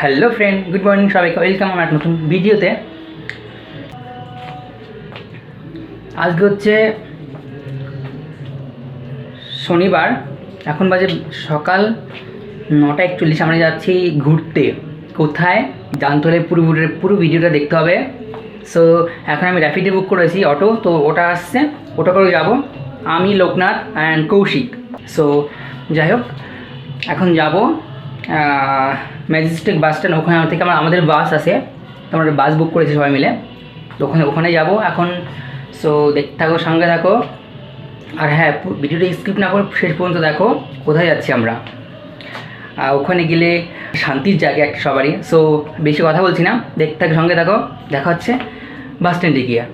Hello friend good morning সবাইকে। Welcome আমার নতুন ভিডিওতে। আজকে হচ্ছে শনিবার। এখন বাজে সকাল নটা একচল্লিশ। আমরা যাচ্ছি ঘুরতে। কোথায়? জানতে হলে পুরো পুরো ভিডিওটা দেখতে হবে। সো এখন আমি র্যাপিডে বুক করেছি অটো। তো ওটা আসছে। ওটা করে যাব। আমি লোকনাথ অ্যান্ড কৌশিক। সো যাই হোক, এখন যাব। ম্যাজিস্ট্রিক বাস স্ট্যান্ড ওখানে থেকে আমার আমাদের বাস আছে। তো আমরা বাস বুক করেছি সবাই মিলে। তো ওখানে ওখানে যাব এখন। সো দেখতে থাকো, সঙ্গে থাকো। আর হ্যাঁ ভিডিওটা স্কিপ না করে শেষ পর্যন্ত দেখো, কোথায় যাচ্ছি আমরা। ওখানে গেলে শান্তির জায়গা একটা সবারই। সো বেশি কথা বলছি না। দেখতে থাকো, সঙ্গে থাকো। দেখা হচ্ছে বাস স্ট্যান্ডে গিয়ে।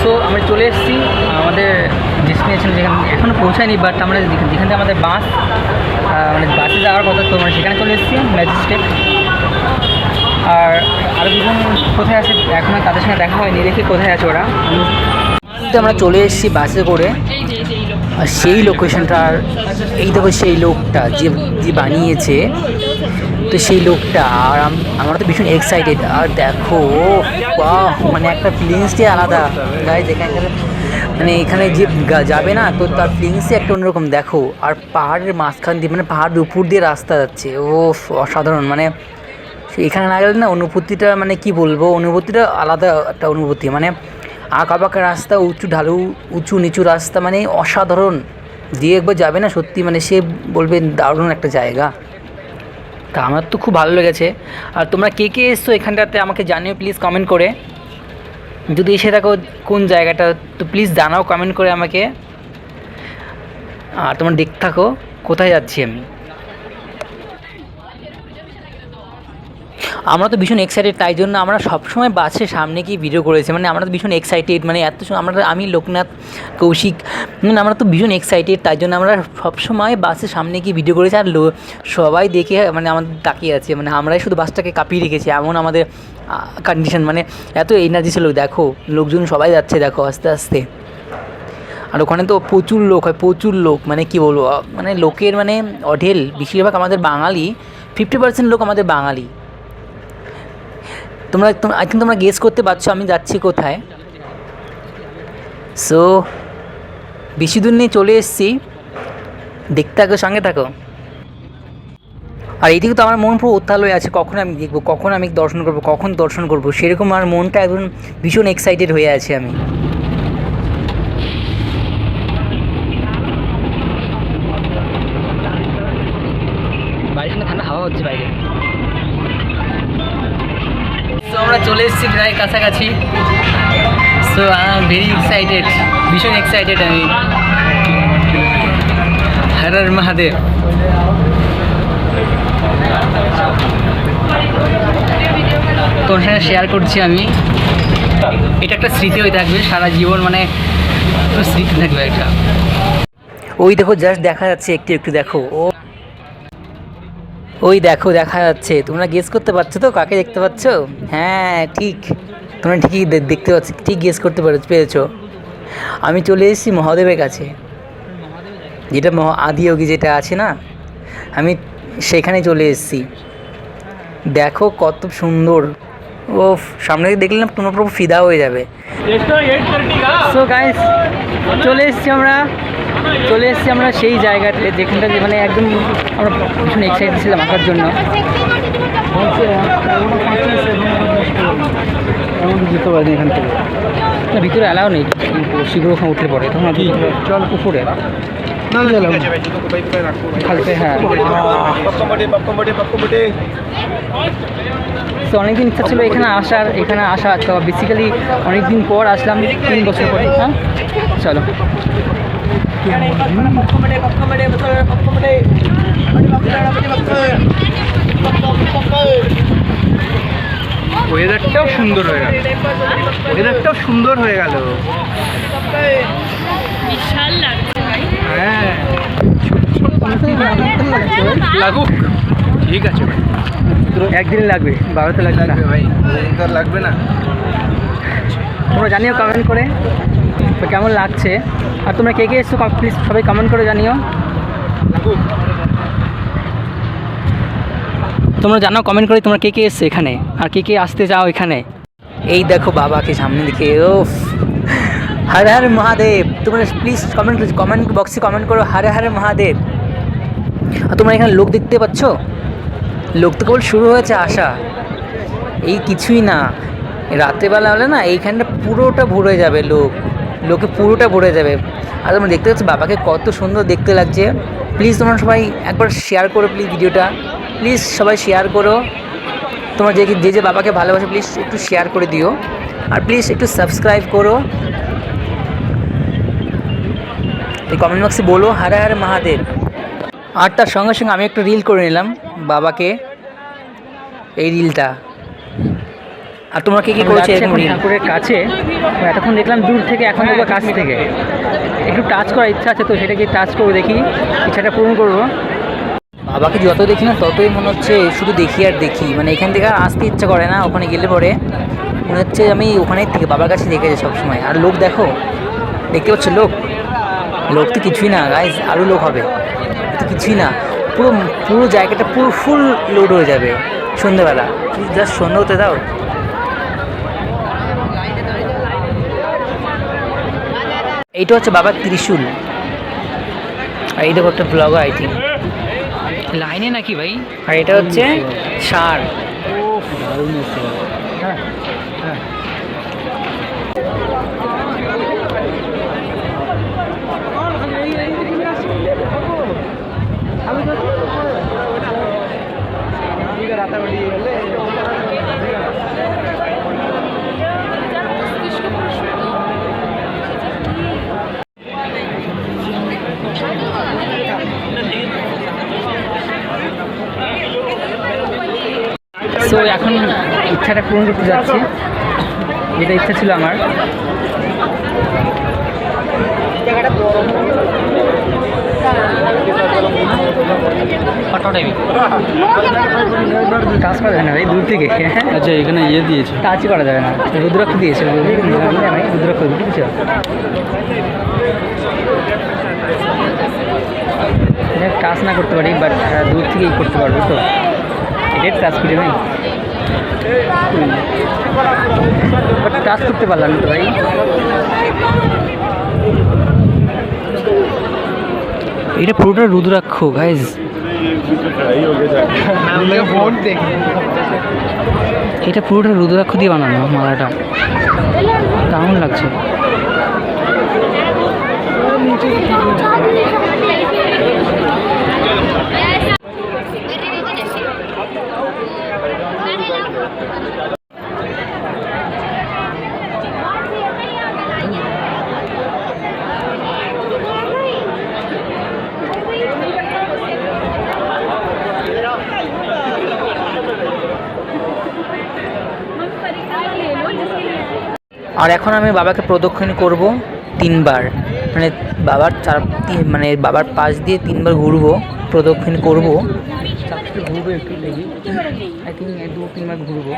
সো আমরা চলে এসেছি আমাদের ডেস্টিনেশন যেখানে এখনও পৌঁছায়নি বাট আমরা যেখান থেকে আমাদের বাস মানে বাসে যাওয়ার কথা, তো আমরা সেখানে চলে এসেছি ম্যাজিস্ট্রেট আর আরও দুজন কোথায় আছে, এখন আর তাদের সঙ্গে দেখা হয়নি, দেখি কোথায় আছে ওরা। আমরা চলে এসেছি বাসে করে, আর সেই লোকেশনটার এই দেখো সেই লোকটা যে যে বানিয়েছে, তো সেই লোকটা, আর আম- আমরা তো ভীষণ এক্সাইটেড আর দেখো মানে একটা ফিলিংসটাই আলাদা। গায়ে এখানকার মানে এখানে যে যাবে না, তো তার ফিলিংসই একটা অন্যরকম, দেখো। আর পাহাড়ের মাঝখান দিয়ে মানে পাহাড়ের উপর দিয়ে রাস্তা যাচ্ছে। ও অসাধারণ মানে এখানে না গেলে না অনুভূতিটা মানে কি বলব, অনুভূতিটা আলাদা একটা অনুভূতি। মানে আঁকা বাঁকা রাস্তা, উঁচু ঢালু, উঁচু নিচু রাস্তা মানে অসাধারণ। যে একবার যাবে না সত্যি মানে সে বলবে দারুণ একটা জায়গা। তা আমার তো খুব ভালো লেগেছে। আর তোমরা কে কে এসছো এখানটাতে আমাকে জানিও প্লিজ কমেন্ট করে। যদি এসে থাকো কোন জায়গাটা, তো প্লিজ জানাও কমেন্ট করে আমাকে। আর তোমার দেখতে থাকো, কোথায় যাচ্ছি আমি? আমরা তো ভীষণ এক্সাইটেড তাই জন্য আমরা সবসময় বাসের সামনে গিয়ে ভিডিও করেছি। মানে আমরা তো ভীষণ এক্সাইটেড মানে এত আমরা আমি লোকনাথ কৌশিক মানে আমরা তো ভীষণ এক্সাইটেড তাই জন্য আমরা সবসময় বাসের সামনে গিয়ে ভিডিও করেছি। আর সবাই দেখে মানে আমাদের তাকিয়ে আছে মানে আমরাই শুধু বাসটাকে কাঁপিয়ে রেখেছি, এমন আমাদের কন্ডিশন মানে এত এনার্জি ছিল। দেখো, লোকজন সবাই যাচ্ছে, দেখো, আস্তে আস্তে। আর ওখানে তো প্রচুর লোক হয়, প্রচুর লোক মানে কি বলব মানে লোকের মানে অঢেল, বেশিরভাগ আমাদের বাঙালি ফিফটি পার্সেন্ট লোক আমাদের বাঙালি। তোমরা আই থিঙ্ক তোমরা গেস করতে পারছ আমি যাচ্ছি কোথায়। সো বেশি দূর নিয়ে চলে এসেছি। দেখতে থাকো, সঙ্গে থাকো। আর এইদিকে তো আমার মন পুরো উত্তাল হয়ে আছে, কখন আমি দেখব, কখন আমি দর্শন করব, কখন দর্শন করব, সেরকম আমার মনটা একদম ভীষণ এক্সাইটেড হয়ে আছে আমি। ঠান্ডা হাওয়া হচ্ছে বাইরে এসেছি প্রায় কাছাকাছি। So I am very excited ভীষণ এক্সাইটেড আমি। হর মহাদেব। তোর সঙ্গে শেয়ার করছি আমি। এটা একটা স্মৃতি হয়ে থাকবে, সারা জীবন মানে স্মৃতি থাকবে একটা। ওই দেখো জাস্ট দেখা যাচ্ছে, একটু একটু দেখো। ও ওই দেখো দেখা যাচ্ছে। তোমরা গেস করতে পারছ তো? কাকে দেখতে পাচ্ছ? হ্যাঁ ঠিক। তোমরা ঠিকই দেখতে পাচ্ছ ঠিক গেস করতে পারো পেরেছ। আমি চলে এসেছি মহাদেবের কাছে। যেটা মহা আদিয়োগী যেটা আছে না? আমি সেখানে চলে এসেছি। দেখো কত সুন্দর। ও সামনে দেখলে না তোমরা পুরো ফিদা হয়ে যাবে। সো গাইস চলে এসেছি আমরা। চলে এসেছি আমরা সেই জায়গাতে, যেখানটা মানে একদম আমরা ভীষণ এক্সাইটেড ছিলাম আঁকার জন্য। যেতে পারিনি এখান থেকে না, ভিতরে অ্যালাও নেই শীঘ্র ওখানে উঠলে পড়ে, তখন চল খালতে হ্যাঁ। তো অনেকদিন ইচ্ছা ছিল এখানে আসার, এখানে আসা, তো বেসিক্যালি অনেকদিন পর আসলাম, তিন বছর পরে হ্যাঁ? চলো। ওয়েদারটাও সুন্দর হয়ে গেল। ওয়েদারটাও সুন্দর হয়ে গেল। বিশাল লাগছে ভাই। হ্যাঁ। লাগুক। ঠিক আছে ভাই। একদিন লাগবে বারোতে লাগবে ভাই ওদিন তো আর লাগবে না। তোমরা জানিও কমেন্ট করে। তো কেমন লাগছে। আর তোমরা কে কে এসছো প্লিজ সবাই কমেন্ট করে জানিও। তোমরা জানো কমেন্ট করে তোমরা কে কে এসছো এখানে? আর কে কে আসতে চাও এখানে? এই দেখো বাবাকে সামনে দিকে ও হর হর মহাদেব। তোমরা প্লিজ কমেন্ট কমেন্ট বক্সে কমেন্ট করো, হর হর মহাদেব। আর তোমরা এখানে লোক দেখতে পাচ্ছ? লোক তো কেবল শুরু হয়েছে আসা এই কিছুই না। রাত্রেবেলা হলে না, এইখানটা পুরোটা ভরে যাবে লোক। লোকে পুরোটা ভরে যাবে। আর তোমরা দেখতে পাচ্ছ বাবাকে কত সুন্দর দেখতে লাগছে। প্লিজ তোমরা সবাই একবার শেয়ার করো প্লিজ ভিডিওটা। প্লিজ সবাই শেয়ার করো। তোমরা যে যে যে বাবাকে ভালোবাসো প্লিজ একটু শেয়ার করে দিও। আর প্লিজ একটু সাবস্ক্রাইব করো। এই কমেন্ট বক্সে বলো, হারে হারে মহাদেব। আর তার সঙ্গে সঙ্গে আমি একটু রিল করে নিলাম বাবাকে। এই রিলটা আর তোমরা কে কি করেছ ঠাকুরের কাছে। এতক্ষণ দেখলাম দূর থেকে এখন দেখব কাছ থেকে। একটু টাচ করার ইচ্ছা আছে তো সেটাকে টাচ করে দেখি। ইচ্ছাটা পূরণ করব। বাবাকে যত দেখি না ততই মনে হচ্ছে শুধু দেখি আর দেখি। মানে এখান থেকে আর আসতে ইচ্ছা করে না ওখানে গেলে পরে মনে হচ্ছে আমি ওখানেই থেকে বাবার কাছে দেখে যাই সবসময়। আর লোক দেখো দেখতে পাচ্ছ লোক? লোক তো কিছুই না গাইজ আরও লোক হবে। তো কিছুই না। পুরো পুরো জায়গাটা পুরো ফুল লোড হয়ে যাবে সন্ধ্যেবেলা। জাস্ট সন্ধ্যে হতে দাও। এইটা হচ্ছে বাবার ত্রিশূল। আর এই দেখো একটা ব্লগার আই থিঙ্ক লাইনে নাকি ভাই? আর এটা হচ্ছে সার সো এখন ইচ্ছাটা পূরণ করতে যাচ্ছি। যেটা ইচ্ছা ছিল আমার। কাজ করা যায় না ভাই দূর থেকে। আচ্ছা এখানে ইয়ে দিয়েছে। টাচই করা যাবে না। রুদ্রাক্ষ দিয়েছে রুদ্রাক্ষ বুঝেছ? টাচ না করতে পারি বাট দূর থেকেই করতে পারব তো। এটাই কাজ করি নাই বাট টাচ করতে পারলাম তো ভাই। এটা পুরোটা রুদ্রাক্ষ গাইজ এটা পুরোটা রুদ্রাক্ষ দিয়ে বানানো মালাটা। কেমন লাগছে। আর এখন আমি বাবাকে প্রদক্ষিণ করব তিনবার। মানে বাবার চার মানে বাবার পাশ দিয়ে তিনবার ঘুরবো, প্রদক্ষিণ করব। ঘুরবো।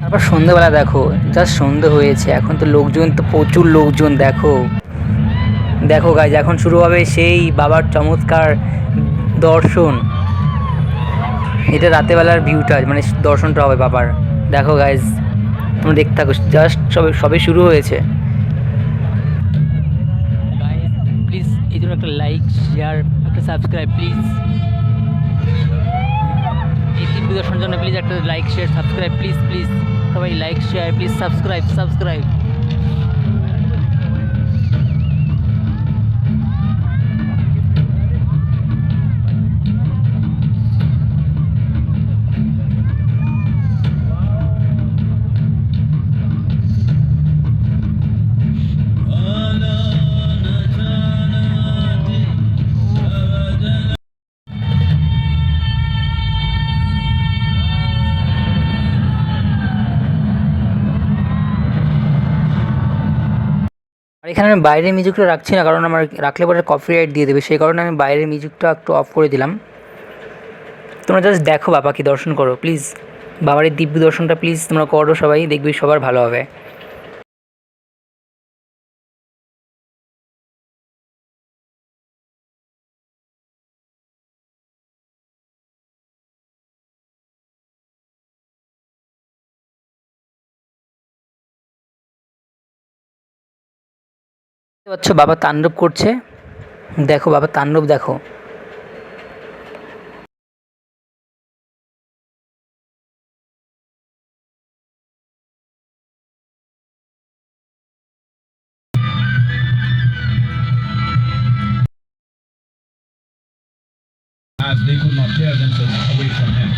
তারপর সন্ধ্যেবেলা দেখো জাস্ট সন্ধে হয়েছে, এখন তো লোকজন তো প্রচুর লোকজন, দেখো। দেখো গাইজ এখন শুরু হবে সেই বাবার চমৎকার দর্শন। এটা রাতেবেলার ভিউটা মানে দর্শনটা হবে বাবার। দেখো গাইজ তুমি দেখতে থাকো জাস্ট সবে সবে শুরু হয়েছে। প্লিজ এই জন্য একটা লাইক শেয়ার একটা সাবস্ক্রাইব প্লিজ দিব্য দর্শনের জন্য প্লিজ একটা like share subscribe please please সবাই like share please subscribe subscribe এখানে আমি বাইরের মিউজিকটা রাখছি না, কারণ আমার রাখলে পরে কপিরাইট দিয়ে দেবে। সেই কারণে আমি বাইরের মিউজিকটা একটু অফ করে দিলাম। তোমরা জাস্ট দেখো বাবাকে, দর্শন করো প্লিজ বাবার এই দিব্য দর্শনটা প্লিজ তোমরা করো সবাই, দেখবি সবার ভালো হবে। পাচ্ছ বাবা তাণ্ডব করছে দেখো বাবা তাণ্ডব দেখো as they could not tear themselves away from him.